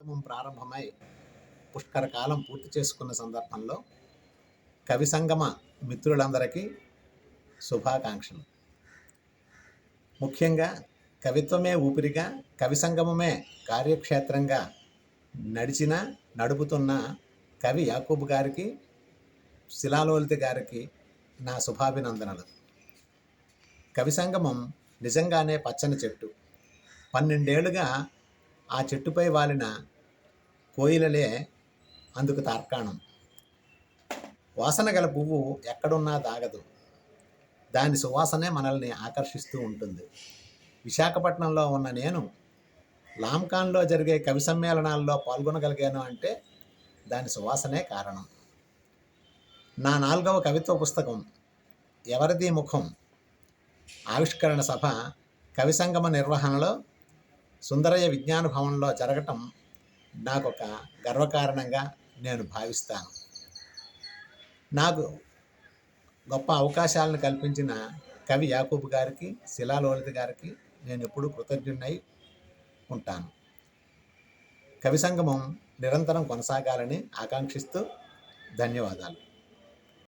కార్యక్రమం ప్రారంభమై పుష్కర కాలం పూర్తి చేసుకున్న సందర్భంలో కవి సంగమ మిత్రులందరికీ శుభాకాంక్షలు. ముఖ్యంగా కవిత్వమే ఊపిరిగా కవి సంగమమే కార్యక్షేత్రంగా నడిచిన నడుపుతున్న కవి యాకూబ్ గారికి శిలాలోలిత గారికి నా శుభాభినందనలు. కవి సంగమం నిజంగానే పచ్చని చెట్టు. పన్నెండేళ్ళుగా ఆ చెట్టుపై వాలిన కోయిలలే అందుకు తార్కాణం. వాసన గల పువ్వు ఎక్కడున్నా దాగదు. దాని సువాసనే మనల్ని ఆకర్షిస్తూ ఉంటుంది. విశాఖపట్నంలో ఉన్న నేను లామ్కాన్లో జరిగే కవి సమ్మేళనాల్లో పాల్గొనగలిగాను అంటే దాని సువాసనే కారణం. నా నాలుగవ కవిత్వ పుస్తకం ఎవరిది ముఖం? ఆవిష్కరణ సభ కవి సంగమ నిర్వహణలో సుందరయ్య విజ్ఞాన భవన్లో జరగటం నాకు ఒక గర్వకారణంగా నేను భావిస్తాను. నాకు గొప్ప అవకాశాలను కల్పించిన కవి యాకూబ్ గారికి శిలాలోలిత గారికి నేను ఎప్పుడూ కృతజ్ఞుడై ఉంటాను. కవి సంగమం నిరంతరం కొనసాగాలని ఆకాంక్షిస్తూ ధన్యవాదాలు.